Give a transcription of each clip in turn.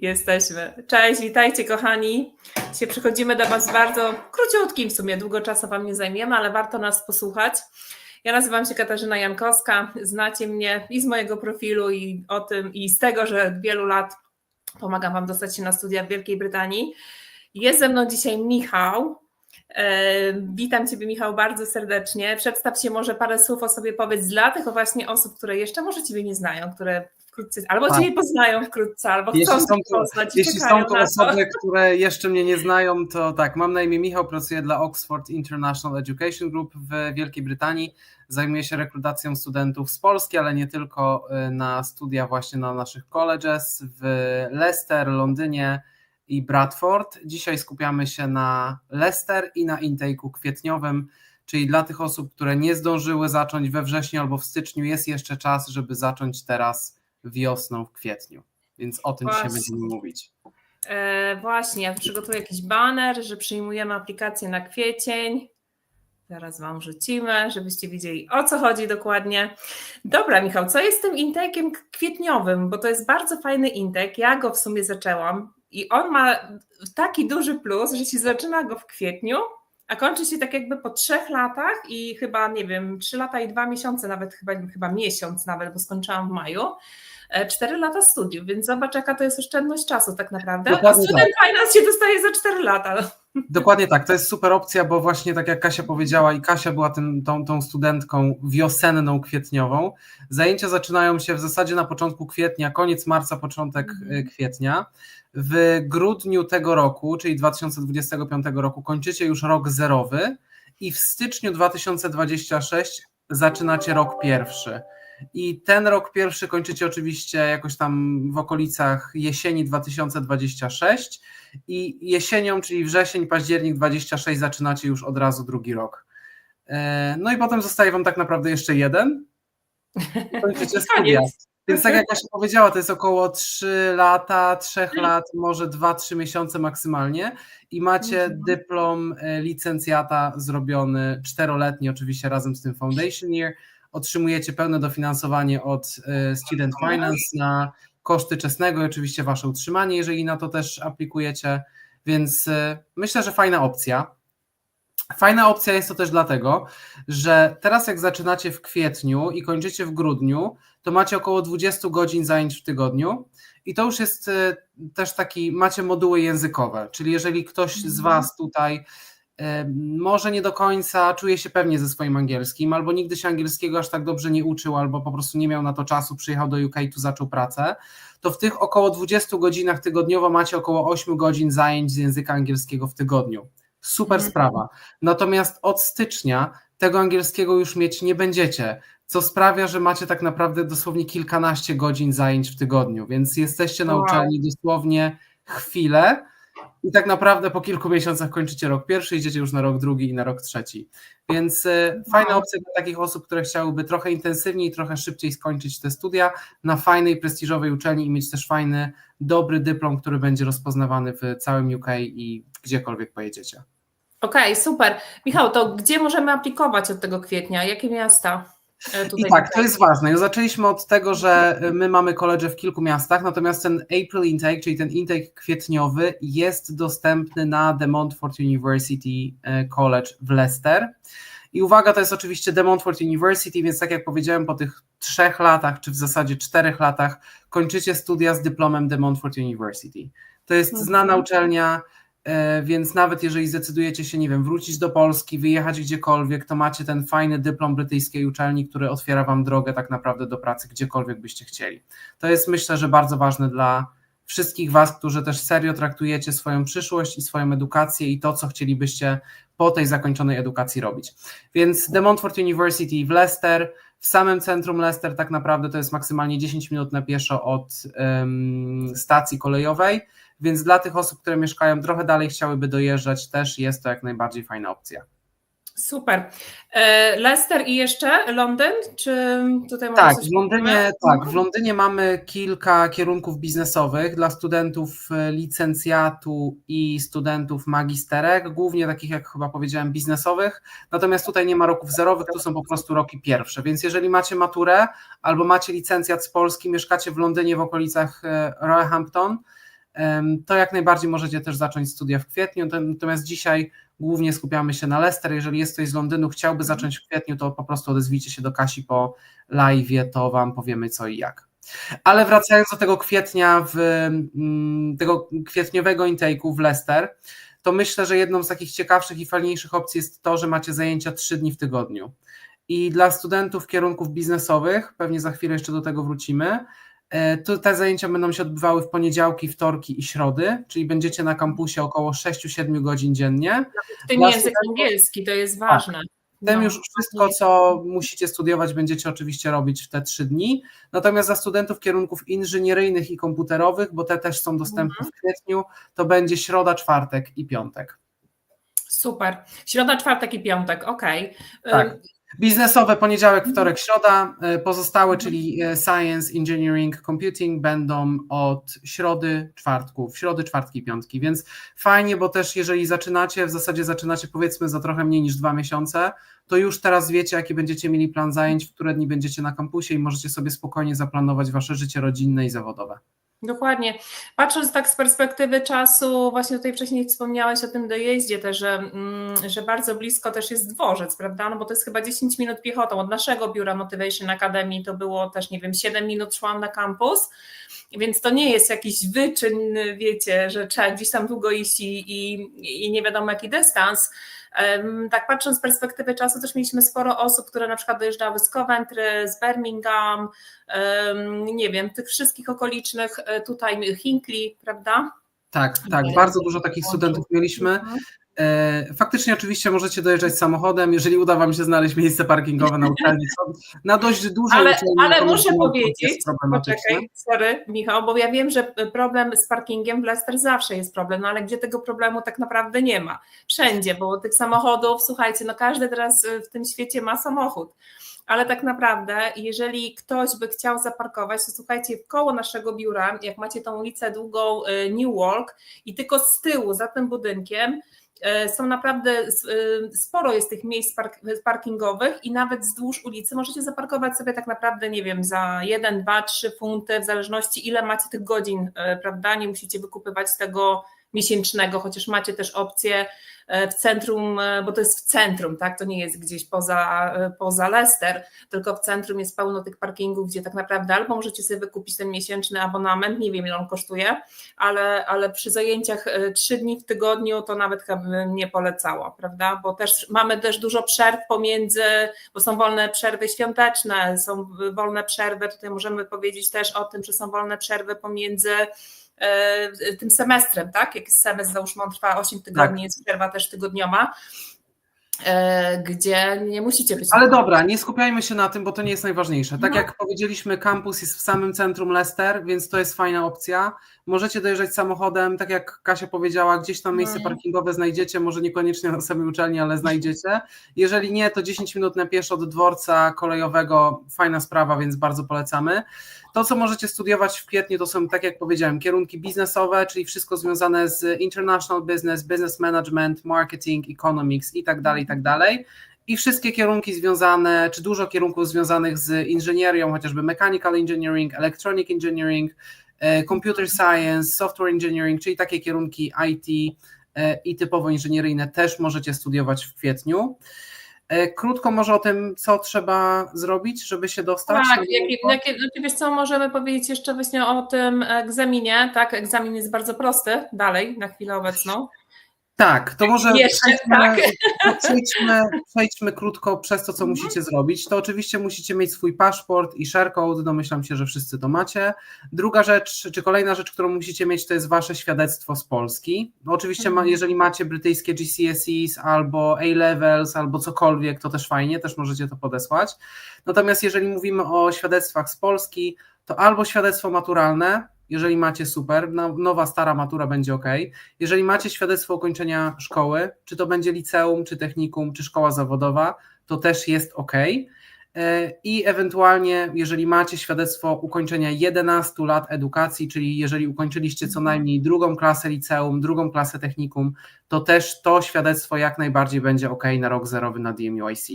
Jesteśmy. Cześć, witajcie kochani. Dzisiaj przychodzimy do Was bardzo króciutkim w sumie, długo czasu Wam nie zajmiemy, ale warto nas posłuchać. Ja nazywam się Katarzyna Jankowska, znacie mnie i z mojego profilu i o tym i z tego, że od wielu lat pomagam Wam dostać się na studia w Wielkiej Brytanii. Jest ze mną dzisiaj Michał. E, witam Ciebie Michał bardzo serdecznie. Przedstaw się może parę słów o sobie powiedz dla tych właśnie osób, które jeszcze może Ciebie nie znają, które wkrótce, albo tak. Cię poznają wkrótce, albo jeśli chcą są to, poznać. Jeśli są to osoby, które jeszcze mnie nie znają, to tak, mam na imię Michał, pracuję dla Oxford International Education Group w Wielkiej Brytanii. Zajmuję się rekrutacją studentów z Polski, ale nie tylko y, na studia właśnie na naszych colleges w Leicester, Londynie i Bradford. Dzisiaj skupiamy się na Leicester i na intake'u kwietniowym, czyli dla tych osób, które nie zdążyły zacząć we wrześniu albo w styczniu, jest jeszcze czas, żeby zacząć teraz wiosną, w kwietniu. Więc o tym właśnie. dzisiaj będziemy mówić. E, właśnie, ja przygotuję jakiś banner, że przyjmujemy aplikację na kwiecień. Zaraz Wam rzucimy, żebyście wiedzieli o co chodzi dokładnie. Dobra, Michał, co jest tym intake'iem kwietniowym? Bo to jest bardzo fajny intake. Ja go w sumie zaczęłam i on ma taki duży plus, że się zaczyna go w kwietniu, a kończy się tak jakby po trzech latach i chyba, nie wiem, trzy lata i dwa miesiące, nawet chyba, chyba miesiąc nawet, bo skończyłam w maju. E, cztery lata studiów, więc zobacz, jaka to jest oszczędność czasu tak naprawdę. A student tak. finance się dostaje za cztery lata. Dokładnie tak, to jest super opcja, bo właśnie tak jak Kasia powiedziała, i Kasia była tym, tą, tą studentką wiosenną, kwietniową. Zajęcia zaczynają się w zasadzie na początku kwietnia, koniec marca, początek mm. kwietnia. W grudniu tego roku, czyli 2025 roku, kończycie już rok zerowy i w styczniu 2026 zaczynacie rok pierwszy. I ten rok pierwszy kończycie oczywiście jakoś tam w okolicach jesieni 2026 i jesienią, czyli wrzesień, październik 26 zaczynacie już od razu drugi rok. E, no i potem zostaje wam tak naprawdę jeszcze jeden. Kończycie studia. Więc tak jak Kasia powiedziała, to jest około 3 lata, 3 lat, może 2-3 miesiące maksymalnie i macie mhm. dyplom e, licencjata zrobiony czteroletni oczywiście razem z tym Foundation Year otrzymujecie pełne dofinansowanie od e, Student Finance na koszty czesnego i oczywiście wasze utrzymanie, jeżeli na to też aplikujecie, więc e, myślę, że fajna opcja. Fajna opcja jest to też dlatego, że teraz jak zaczynacie w kwietniu i kończycie w grudniu, to macie około 20 godzin zajęć w tygodniu i to już jest e, też taki, macie moduły językowe, czyli jeżeli ktoś z mhm. Was tutaj może nie do końca czuje się pewnie ze swoim angielskim, albo nigdy się angielskiego aż tak dobrze nie uczył, albo po prostu nie miał na to czasu, przyjechał do UK i tu zaczął pracę, to w tych około 20 godzinach tygodniowo macie około 8 godzin zajęć z języka angielskiego w tygodniu. Super mhm. sprawa. Natomiast od stycznia tego angielskiego już mieć nie będziecie, co sprawia, że macie tak naprawdę dosłownie kilkanaście godzin zajęć w tygodniu, więc jesteście na uczelni dosłownie chwilę, i tak naprawdę po kilku miesiącach kończycie rok pierwszy, idziecie już na rok drugi i na rok trzeci. Więc e, fajna opcja dla takich osób, które chciałyby trochę intensywniej, trochę szybciej skończyć te studia na fajnej, prestiżowej uczelni i mieć też fajny, dobry dyplom, który będzie rozpoznawany w całym UK i gdziekolwiek pojedziecie. Okej, okay, super. Michał, to gdzie możemy aplikować od tego kwietnia? Jakie miasta? E, I tak, to jest ważne. Zaczęliśmy od tego, że my mamy koledże w kilku miastach, natomiast ten April intake, czyli ten intake kwietniowy jest dostępny na The Montfort University e, College w Leicester. I uwaga, to jest oczywiście The Montfort University, więc tak jak powiedziałem, po tych trzech latach, czy w zasadzie czterech latach, kończycie studia z dyplomem The Montfort University. To jest mhm. znana uczelnia, E, więc nawet jeżeli zdecydujecie się, nie wiem, wrócić do Polski, wyjechać gdziekolwiek, to macie ten fajny dyplom brytyjskiej uczelni, który otwiera wam drogę tak naprawdę do pracy gdziekolwiek byście chcieli. To jest myślę, że bardzo ważne dla wszystkich was, którzy też serio traktujecie swoją przyszłość i swoją edukację i to, co chcielibyście po tej zakończonej edukacji robić. Więc The Montfort University w Leicester, w samym centrum Leicester tak naprawdę to jest maksymalnie 10 minut na pieszo od um, stacji kolejowej więc dla tych osób, które mieszkają trochę dalej, chciałyby dojeżdżać, też jest to jak najbardziej fajna opcja. Super. E, Leicester i jeszcze Londyn? Czy tutaj tak, w Londynie, tak, w Londynie mamy kilka kierunków biznesowych dla studentów e, licencjatu i studentów magisterek, głównie takich jak chyba powiedziałem biznesowych. Natomiast tutaj nie ma roków zerowych, tu są po prostu roki pierwsze. Więc jeżeli macie maturę albo macie licencjat z Polski, mieszkacie w Londynie w okolicach e, Roehampton, to jak najbardziej możecie też zacząć studia w kwietniu. Natomiast dzisiaj głównie skupiamy się na Leicester. Jeżeli jest ktoś z Londynu, chciałby zacząć w kwietniu, to po prostu odezwijcie się do Kasi po live, to Wam powiemy co i jak. Ale wracając do tego kwietnia, w, mm, tego kwietniowego intake'u w Leicester, to myślę, że jedną z takich ciekawszych i fajniejszych opcji jest to, że macie zajęcia trzy dni w tygodniu. I dla studentów kierunków biznesowych, pewnie za chwilę jeszcze do tego wrócimy, to te zajęcia będą się odbywały w poniedziałki, wtorki i środy, czyli będziecie na kampusie około 6-7 godzin dziennie. W tym Dla język studentów- angielski to jest ważne. Tym No. już wszystko, co musicie studiować, będziecie oczywiście robić w te trzy dni. Natomiast za studentów kierunków inżynieryjnych i komputerowych, bo te też są dostępne w kwietniu, to będzie środa, czwartek i piątek. Super. Środa, czwartek i piątek, okej. Tak. Biznesowe poniedziałek, wtorek, Mhm. środa. y, Pozostałe, czyli y, Science, Engineering, Computing będą od środy, czwartków, środy, czwartki piątki. Więc fajnie, bo też jeżeli zaczynacie, w zasadzie zaczynacie powiedzmy za trochę mniej niż dwa miesiące, to już teraz wiecie, jaki będziecie mieli plan zajęć, w które dni będziecie na kampusie i możecie sobie spokojnie zaplanować wasze życie rodzinne i zawodowe. Dokładnie. Patrząc tak z perspektywy czasu, właśnie tutaj wcześniej wspomniałeś o tym dojeździe też, że, mm, że bardzo blisko też jest dworzec, prawda? No bo to jest chyba 10 minut piechotą. Od naszego biura Motivation Academy to było też, nie wiem, 7 minut szłam na kampus, więc to nie jest jakiś wyczyn, wiecie, że trzeba gdzieś tam długo iść i, i, i nie wiadomo jaki dystans. Tak patrząc z perspektywy czasu, też mieliśmy sporo osób, które na przykład dojeżdżały z Coventry, z Birmingham, nie wiem, tych wszystkich okolicznych, e, tutaj Hinkley, prawda? Tak, tak, bardzo dużo takich studentów mieliśmy. E, Faktycznie oczywiście możecie dojeżdżać samochodem, jeżeli uda Wam się znaleźć miejsce parkingowe na uczelni. Na dość dużej Ale, uczelni ale muszę powiedzieć, poczekaj, sorry Michał, bo ja wiem, że problem z parkingiem w Leicester zawsze jest problem, no ale gdzie tego problemu tak naprawdę nie ma? Wszędzie, bo tych samochodów, słuchajcie, no każdy teraz y, w tym świecie ma samochód. Ale tak naprawdę, jeżeli ktoś by chciał zaparkować, to słuchajcie, koło naszego biura, jak macie tą ulicę długą y, New Walk i tylko z tyłu, za tym budynkiem, są naprawdę y, sporo jest tych miejsc park- parkingowych i nawet wzdłuż ulicy możecie zaparkować sobie tak naprawdę, nie wiem, za 1, 2, 3 funty, w zależności ile macie tych godzin, y, prawda? Nie musicie wykupywać tego miesięcznego, chociaż macie też opcję e, w centrum, e, bo to jest w centrum, tak? To nie jest gdzieś poza, e, poza Leicester, tylko w centrum jest pełno tych parkingów, gdzie tak naprawdę albo możecie sobie wykupić ten miesięczny abonament, nie wiem ile on kosztuje, ale, ale przy zajęciach trzy dni w tygodniu to nawet chyba bym nie polecała, prawda? Bo też mamy też dużo przerw pomiędzy, bo są wolne przerwy świąteczne, są wolne przerwy, tutaj możemy powiedzieć też o tym, że są wolne przerwy pomiędzy tym semestrem, tak? Jak jest semestr, załóżmy, on trwa 8 tygodni, Tak. jest przerwa też tygodniowa, e, gdzie nie musicie być. Ale dobra, nie skupiajmy się na tym, bo to nie jest najważniejsze. Tak No. jak powiedzieliśmy, kampus jest w samym centrum Leicester, więc to jest fajna opcja. Możecie dojeżdżać samochodem, tak jak Kasia powiedziała, gdzieś tam miejsce Mhm. parkingowe znajdziecie, może niekoniecznie na samej uczelni, ale znajdziecie. Jeżeli nie, to 10 minut na pieszo od dworca kolejowego, fajna sprawa, więc bardzo polecamy. To, co możecie studiować w kwietniu, to są, tak jak powiedziałem, kierunki biznesowe, czyli wszystko związane z international business, business management, marketing, economics i tak dalej, i tak dalej. I wszystkie kierunki związane, czy dużo kierunków związanych z inżynierią, chociażby mechanical engineering, electronic engineering, e, computer science, software engineering, czyli takie kierunki IT e, i typowo inżynieryjne też możecie studiować w kwietniu. E, Krótko może o tym, co trzeba zrobić, żeby się dostać. Tak, jakie, jakie, znaczy wiesz co, możemy powiedzieć jeszcze właśnie o tym egzaminie, tak, egzamin jest bardzo prosty, dalej, na chwilę obecną. Tak, to może Jeszcze, przejdźmy, tak. przejdźmy, przejdźmy krótko przez to, co Mhm. musicie zrobić. To oczywiście musicie mieć swój paszport i share code, domyślam się, że wszyscy to macie. Druga rzecz, czy kolejna rzecz, którą musicie mieć, to jest wasze świadectwo z Polski. No oczywiście, Mhm. jeżeli macie brytyjskie GCSEs albo A-levels, albo cokolwiek, to też fajnie, też możecie to podesłać. Natomiast jeżeli mówimy o świadectwach z Polski, to albo świadectwo maturalne, jeżeli macie super, no- nowa, stara matura będzie ok. Jeżeli macie świadectwo ukończenia szkoły, czy to będzie liceum, czy technikum, czy szkoła zawodowa, to też jest ok. E, I ewentualnie, jeżeli macie świadectwo ukończenia 11 lat edukacji, czyli jeżeli ukończyliście co najmniej drugą klasę liceum, drugą klasę technikum, to też to świadectwo jak najbardziej będzie ok na rok zerowy na DMUIC.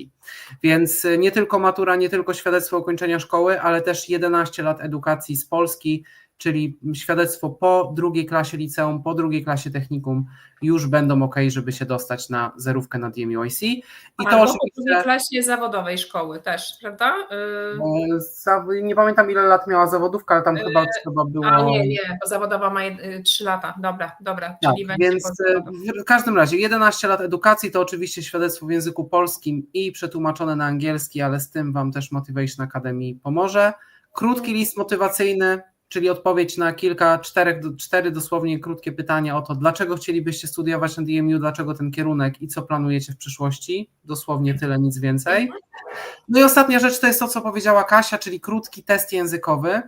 Więc e, nie tylko matura, nie tylko świadectwo ukończenia szkoły, ale też 11 lat edukacji z Polski czyli świadectwo po drugiej klasie liceum, po drugiej klasie technikum już będą ok, żeby się dostać na zerówkę na DMUIC. I to Albo po oczywiście. drugiej klasie zawodowej szkoły też, prawda? Yy, Nie pamiętam ile lat miała zawodówka, ale tam chyba trzeba było. A nie, nie, bo zawodowa ma 3 lata. Dobra, dobra, Tak, czyli więc po e, w każdym razie 11 lat edukacji to oczywiście świadectwo w języku polskim i przetłumaczone na angielski, ale z tym Wam też Motivation Academy pomoże. Krótki list motywacyjny, czyli odpowiedź na kilka, czterech, cztery dosłownie krótkie pytania o to, dlaczego chcielibyście studiować na DMU, dlaczego ten kierunek i co planujecie w przyszłości. Dosłownie tyle, nic więcej. No i ostatnia rzecz to jest to, co powiedziała Kasia, czyli krótki test językowy.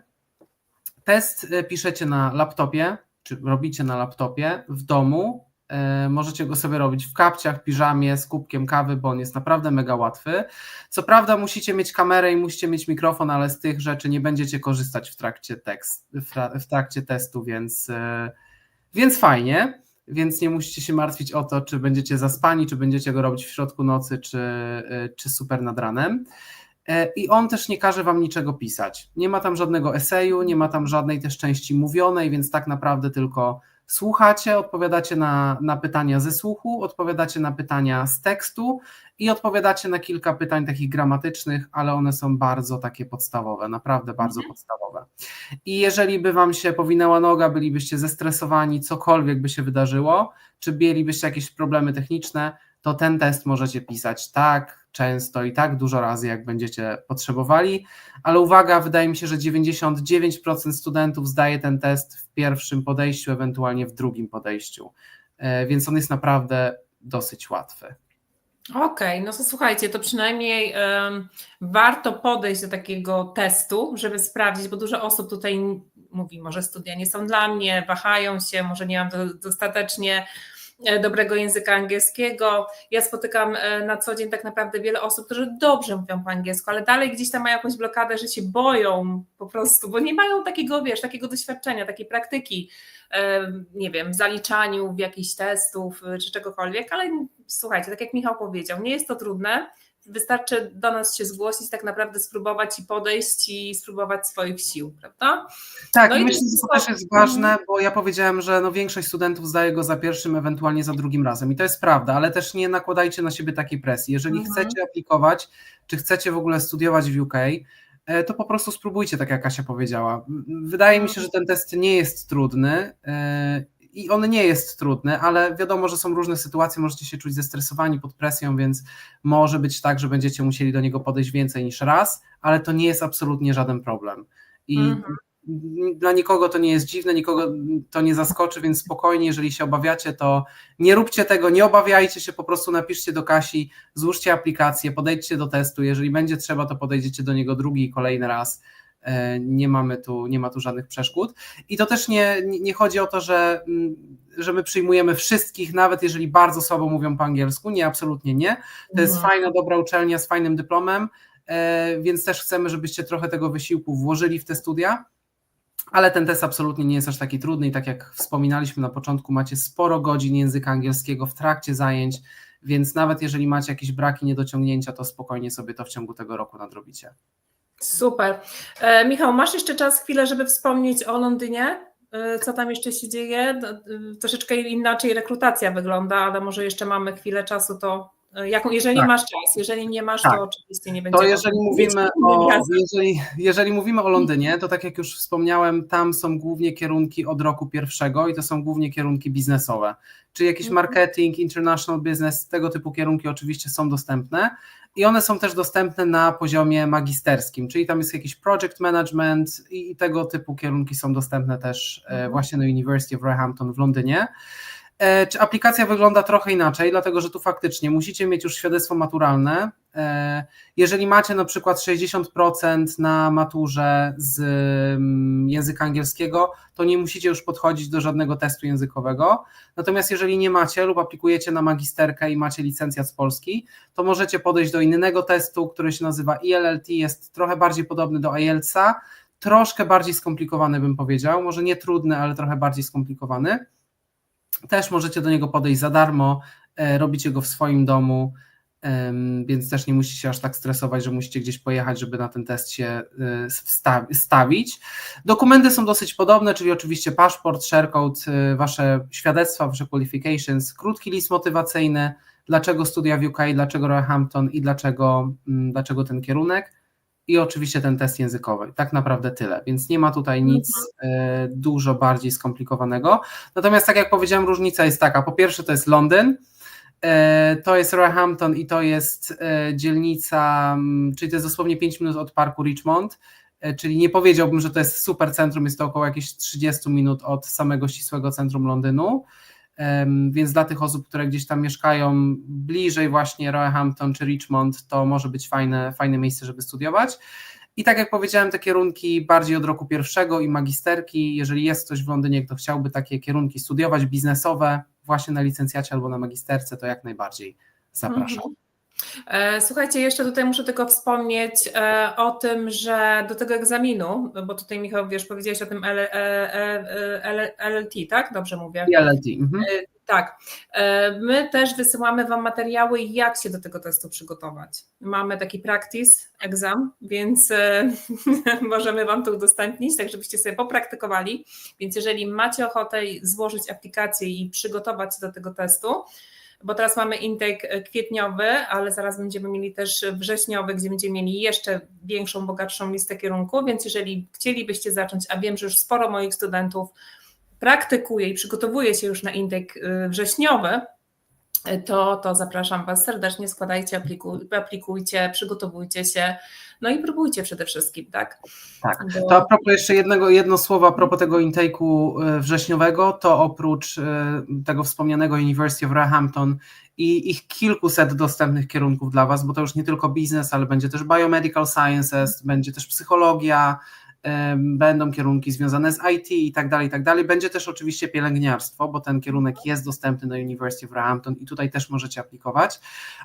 Test e, piszecie na laptopie, czy robicie na laptopie w domu. E, Możecie go sobie robić w kapciach, piżamie, z kubkiem kawy, bo on jest naprawdę mega łatwy. Co prawda musicie mieć kamerę i musicie mieć mikrofon, ale z tych rzeczy nie będziecie korzystać w trakcie, tekst, w tra- w trakcie testu, więc, e, więc fajnie. Więc nie musicie się martwić o to, czy będziecie zaspani, czy będziecie go robić w środku nocy, czy, e, czy super nad ranem. I on też nie każe wam niczego pisać. Nie ma tam żadnego eseju, nie ma tam żadnej też części mówionej, więc tak naprawdę tylko słuchacie, odpowiadacie na, na pytania ze słuchu, odpowiadacie na pytania z tekstu i odpowiadacie na kilka pytań takich gramatycznych, ale one są bardzo takie podstawowe, naprawdę bardzo podstawowe. I jeżeli by wam się powinęła noga, bylibyście zestresowani, cokolwiek by się wydarzyło, czy mielibyście jakieś problemy techniczne, to ten test możecie pisać tak często i tak dużo razy, jak będziecie potrzebowali. Ale uwaga, wydaje mi się, że 99% studentów zdaje ten test w pierwszym podejściu, ewentualnie w drugim podejściu. E, Więc on jest naprawdę dosyć łatwy. Okej, no to słuchajcie, to przynajmniej em, warto podejść do takiego testu, żeby sprawdzić, bo dużo osób tutaj mówi, może studia nie są dla mnie, wahają się, może nie mam do, dostatecznie dobrego języka angielskiego. Ja spotykam e, na co dzień tak naprawdę wiele osób, którzy dobrze mówią po angielsku, ale dalej gdzieś tam mają jakąś blokadę, że się boją po prostu, bo nie mają takiego, wiesz, takiego doświadczenia, takiej praktyki, e, nie wiem, w zaliczaniu w jakichś testów e, czy czegokolwiek, ale słuchajcie, tak jak Michał powiedział, nie jest to trudne. Wystarczy do nas się zgłosić, tak naprawdę spróbować i podejść i spróbować swoich sił, prawda? Tak, No i myślę, że to też jest ważne, bo ja powiedziałem, że no większość studentów zdaje go za pierwszym, ewentualnie za drugim razem. I to jest prawda, ale też nie nakładajcie na siebie takiej presji. Jeżeli Mhm. chcecie aplikować, czy chcecie w ogóle studiować w UK, e, to po prostu spróbujcie, tak jak Kasia powiedziała. Wydaje mi się, że ten test nie jest trudny. I on nie jest trudny, ale wiadomo, że są różne sytuacje, możecie się czuć zestresowani pod presją, więc może być tak, że będziecie musieli do niego podejść więcej niż raz, ale to nie jest absolutnie żaden problem. I Mhm. dla nikogo to nie jest dziwne, nikogo to nie zaskoczy, więc spokojnie, jeżeli się obawiacie, to nie róbcie tego, nie obawiajcie się, po prostu napiszcie do Kasi, złóżcie aplikację, podejdźcie do testu, jeżeli będzie trzeba, to podejdziecie do niego drugi i kolejny raz. E, Nie mamy tu, nie ma tu żadnych przeszkód. I to też nie, nie chodzi o to, że, mm, że my przyjmujemy wszystkich, nawet jeżeli bardzo słabo mówią po angielsku. Nie, absolutnie nie. To jest Mhm. fajna, dobra uczelnia z fajnym dyplomem, e, więc też chcemy, żebyście trochę tego wysiłku włożyli w te studia. Ale ten test absolutnie nie jest aż taki trudny i tak jak wspominaliśmy na początku, macie sporo godzin języka angielskiego w trakcie zajęć, więc nawet jeżeli macie jakieś braki, niedociągnięcia, to spokojnie sobie to w ciągu tego roku nadrobicie. Super. E, Michał, masz jeszcze czas, chwilę, żeby wspomnieć o Londynie? E, Co tam jeszcze się dzieje? D- e, Troszeczkę inaczej rekrutacja wygląda, ale może jeszcze mamy chwilę czasu, to e, jaką, jeżeli Tak. masz czas, jeżeli nie masz, Tak. to oczywiście nie będzie. To jeżeli mówimy, o, jeżeli, jeżeli mówimy o Londynie, to tak jak już wspomniałem, tam są głównie kierunki od roku pierwszego i to są głównie kierunki biznesowe, czyli jakiś Mhm. marketing, international business, tego typu kierunki oczywiście są dostępne i one są też dostępne na poziomie magisterskim, czyli tam jest jakiś project management i tego typu kierunki są dostępne też e, Mhm. właśnie na University of Roehampton w Londynie. E, Czy aplikacja wygląda trochę inaczej, dlatego że tu faktycznie musicie mieć już świadectwo maturalne. E, Jeżeli macie na przykład 60% na maturze z mm, języka angielskiego, to nie musicie już podchodzić do żadnego testu językowego. Natomiast jeżeli nie macie lub aplikujecie na magisterkę i macie licencjat z Polski, to możecie podejść do innego testu, który się nazywa ELLT, jest trochę bardziej podobny do IELTS-a, troszkę bardziej skomplikowany bym powiedział, może nie trudny, ale trochę bardziej skomplikowany. Też możecie do niego podejść za darmo, e, robicie go w swoim domu więc też nie musicie się aż tak stresować, że musicie gdzieś pojechać, żeby na ten test się wsta- stawić. Dokumenty są dosyć podobne, czyli oczywiście paszport, sharecode, y, wasze świadectwa, wasze qualifications, krótki list motywacyjny, dlaczego studia w UK, dlaczego Roehampton i dlaczego, mm, dlaczego ten kierunek i oczywiście ten test językowy. Tak naprawdę tyle, więc nie ma tutaj nic e, dużo bardziej skomplikowanego. Natomiast tak jak powiedziałem, różnica jest taka. Po pierwsze to jest Londyn, e, to jest Roehampton i to jest e, dzielnica, czyli to jest dosłownie 5 minut od parku Richmond, czyli nie powiedziałbym, że to jest super centrum, jest to około jakieś 30 minut od samego ścisłego centrum Londynu. Więc dla tych osób, które gdzieś tam mieszkają bliżej właśnie Roehampton czy Richmond, to może być fajne, fajne miejsce, żeby studiować. I tak jak powiedziałem, te kierunki bardziej od roku pierwszego i magisterki, jeżeli jest ktoś w Londynie, kto chciałby takie kierunki studiować, biznesowe, właśnie na licencjacie albo na magisterce, to jak najbardziej zapraszam. Mhm. E, Słuchajcie, jeszcze tutaj muszę tylko wspomnieć e, o tym, że do tego egzaminu, bo tutaj Michał, wiesz, powiedziałeś o tym L, e, LLT, tak? Dobrze mówię. LLT. Mhm. Tak. My też wysyłamy Wam materiały, jak się do tego testu przygotować. Mamy taki practice exam, więc możemy Wam to udostępnić, tak żebyście sobie popraktykowali. Więc jeżeli macie ochotę złożyć aplikację i przygotować się do tego testu, bo teraz mamy intake kwietniowy, ale zaraz będziemy mieli też wrześniowy, gdzie będziemy mieli jeszcze większą, bogatszą listę kierunków, więc jeżeli chcielibyście zacząć, a wiem, że już sporo moich studentów praktykuje i przygotowuje się już na intake y, wrześniowy, to, to zapraszam Was serdecznie, składajcie, apliku, aplikujcie, przygotowujcie się, no i próbujcie przede wszystkim, tak? Tak. Bo- To a propos jeszcze jednego, jedno słowo a propos tego intake'u e, wrześniowego, to oprócz e, tego wspomnianego University of Roehampton i ich kilkuset dostępnych kierunków dla Was, bo to już nie tylko biznes, ale będzie też biomedical sciences, będzie też psychologia, będą kierunki związane z IT i tak dalej, i tak dalej. Będzie też oczywiście pielęgniarstwo, bo ten kierunek jest dostępny na University of Roehampton i tutaj też możecie aplikować,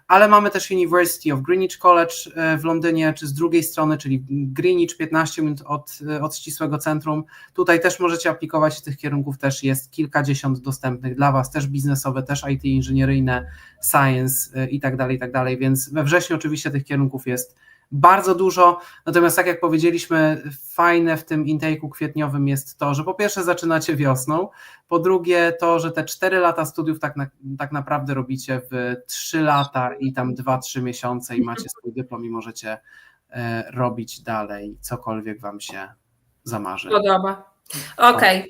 ale mamy też University of Greenwich College e, w Londynie, czy z drugiej strony, czyli Greenwich 15 minut od, e, od ścisłego centrum. Tutaj też możecie aplikować, tych kierunków też jest kilkadziesiąt dostępnych dla Was, też biznesowe, też IT inżynieryjne, science e, i tak dalej, i tak dalej, więc we wrześniu oczywiście tych kierunków jest bardzo dużo, natomiast tak jak powiedzieliśmy, fajne w tym intake'u kwietniowym jest to, że po pierwsze zaczynacie wiosną, po drugie to, że te 4 lata studiów tak, na, tak naprawdę robicie w 3 lata i tam 2-3 miesiące i macie swój dyplom i możecie e, robić dalej cokolwiek Wam się zamarzy. Podoba. Okej. E,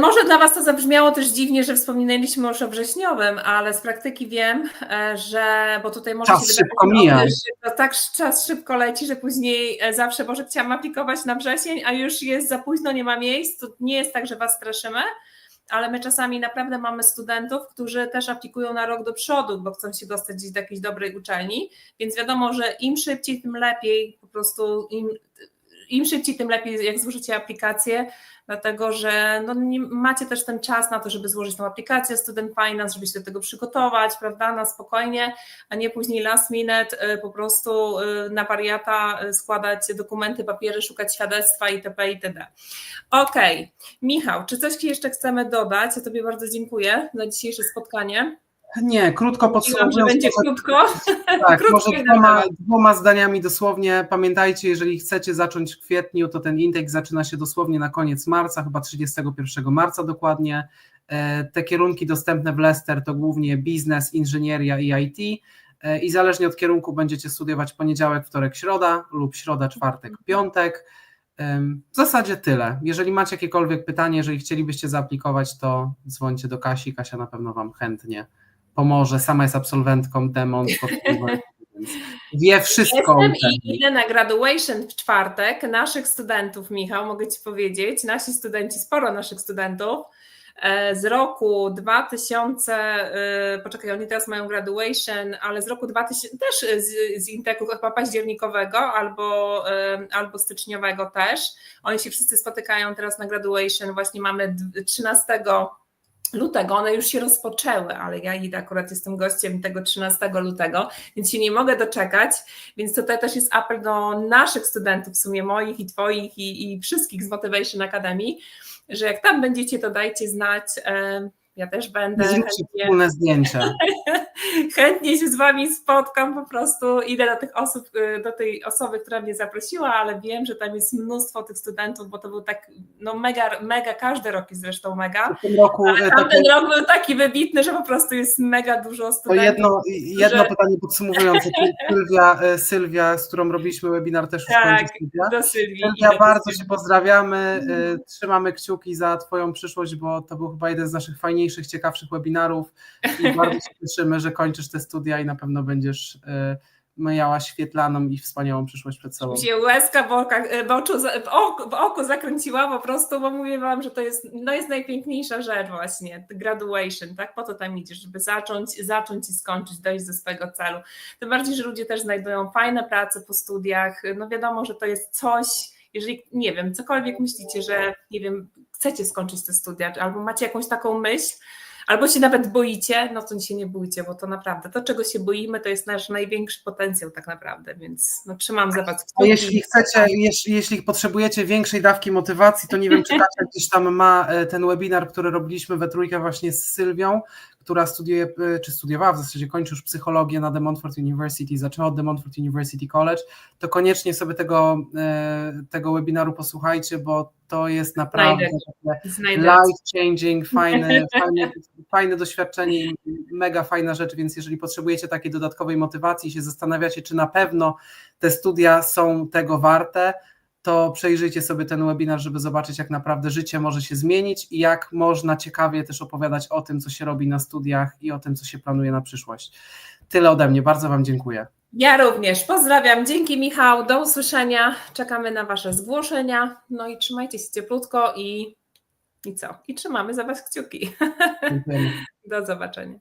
Może dla Was to zabrzmiało też dziwnie, że wspominaliśmy już o wrześniowym, ale z praktyki wiem, e, że, bo tutaj może Czas się szybko że mija. to tak czas szybko leci, że później e, zawsze, Boże, chciałam aplikować na wrzesień, a już jest za późno, nie ma miejsc. To nie jest tak, że Was straszymy, ale my czasami naprawdę mamy studentów, którzy też aplikują na rok do przodu, bo chcą się dostać gdzieś do jakiejś dobrej uczelni, więc wiadomo, że im szybciej, tym lepiej, po prostu im, im szybciej, tym lepiej, jak złożycie aplikację, dlatego że no, macie też ten czas na to, żeby złożyć tą aplikację Student Finance, żeby się do tego przygotować, prawda, na spokojnie, a nie później last minute y, po prostu y, na wariata y, składać dokumenty, papiery, szukać świadectwa itp. itd. Okej, Michał, czy coś jeszcze chcemy dodać? Ja Tobie bardzo dziękuję za dzisiejsze spotkanie. Nie, krótko Mówiłam, że podsumowując, będzie krótko. Tak, Krótko może dwoma, dwoma zdaniami dosłownie. Pamiętajcie, jeżeli chcecie zacząć w kwietniu, to ten intake zaczyna się dosłownie na koniec marca, chyba 31 marca dokładnie. E, Te kierunki dostępne w Leicester to głównie biznes, inżynieria i IT. E, I zależnie od kierunku będziecie studiować poniedziałek, wtorek, środa lub środa, czwartek, piątek. Em, W zasadzie tyle. Jeżeli macie jakiekolwiek pytanie, jeżeli chcielibyście zaaplikować, to dzwońcie do Kasi. Kasia na pewno Wam chętnie pomoże. Sama jest absolwentką Demon, wie wszystko. Jestem i idę na graduation w czwartek naszych studentów, Michał, mogę Ci powiedzieć. Nasi studenci, sporo naszych studentów e, z roku 2000, e, poczekaj, oni teraz mają graduation, ale z roku 2000, też z, z Inteku chyba październikowego albo, e, albo styczniowego też. Oni się wszyscy spotykają teraz na graduation, właśnie mamy d- 13 lutego, one już się rozpoczęły, ale ja idę akurat jestem gościem tego 13 lutego, więc się nie mogę doczekać, więc tutaj też jest apel do naszych studentów, w sumie moich i Twoich i, i wszystkich z Motivation Academy, że jak tam będziecie, to dajcie znać, Ja też będę Zróbcie wspólne zdjęcie. chętnie się z Wami spotkam, po prostu idę do tych osób, y, do tej osoby, która mnie zaprosiła, ale wiem, że tam jest mnóstwo tych studentów, bo to był tak, no mega, mega, każdy rok jest zresztą mega, W tym roku e, takie, tamten rok był taki wybitny, że po prostu jest mega dużo to studentów. jedno, jedno że- pytanie podsumowujące. Sylwia, e, Sylwia, z którą robiliśmy webinar też już Tak, studia. do Sylwii. Sylwia, bardzo. Cię pozdrawiamy. e, Trzymamy kciuki za Twoją przyszłość, bo to był chyba jeden z naszych fajniejszych, ciekawszych webinarów i bardzo się cieszymy, że kończysz te studia i na pewno będziesz e, miała świetlaną i wspaniałą przyszłość przed sobą. Mi się łezka w, okach, w, oczu, w, oku, w oku zakręciła po prostu, bo mówię wam, że to jest, no jest najpiękniejsza rzecz właśnie, graduation, tak? Po to tam idziesz, żeby zacząć, zacząć i skończyć, dojść do swojego celu. Tym bardziej, że ludzie też znajdują fajne prace po studiach. No wiadomo, że to jest coś, jeżeli, nie wiem, cokolwiek myślicie, że, nie wiem, chcecie skończyć te studia, albo macie jakąś taką myśl, albo się nawet boicie, no to się nie bójcie, bo to naprawdę, to czego się boimy, to jest nasz największy potencjał tak naprawdę, więc no, trzymam za was kciuki. jeśli chcecie, jeśli, jeśli potrzebujecie większej dawki motywacji, to nie wiem, czy Kasia gdzieś tam ma e, ten webinar, który robiliśmy we trójkę właśnie z Sylwią, która studiuje, e, czy studiowała, w zasadzie kończy już psychologię na The Montfort University, zaczęła od The Montfort University College, to koniecznie sobie tego, e, tego webinaru posłuchajcie, bo to jest naprawdę takie Znajdę. life changing, fajne, fajne, fajne doświadczenie, i mega fajna rzecz, więc jeżeli potrzebujecie takiej dodatkowej motywacji i się zastanawiacie, czy na pewno te studia są tego warte, to przejrzyjcie sobie ten webinar, żeby zobaczyć, jak naprawdę życie może się zmienić i jak można ciekawie też opowiadać o tym, co się robi na studiach i o tym, co się planuje na przyszłość. Tyle ode mnie, bardzo Wam dziękuję. Ja również pozdrawiam. Dzięki Michał, do usłyszenia. Czekamy na Wasze zgłoszenia. No i trzymajcie się cieplutko i, i co? I trzymamy za Was kciuki. Dziękujemy. Do zobaczenia.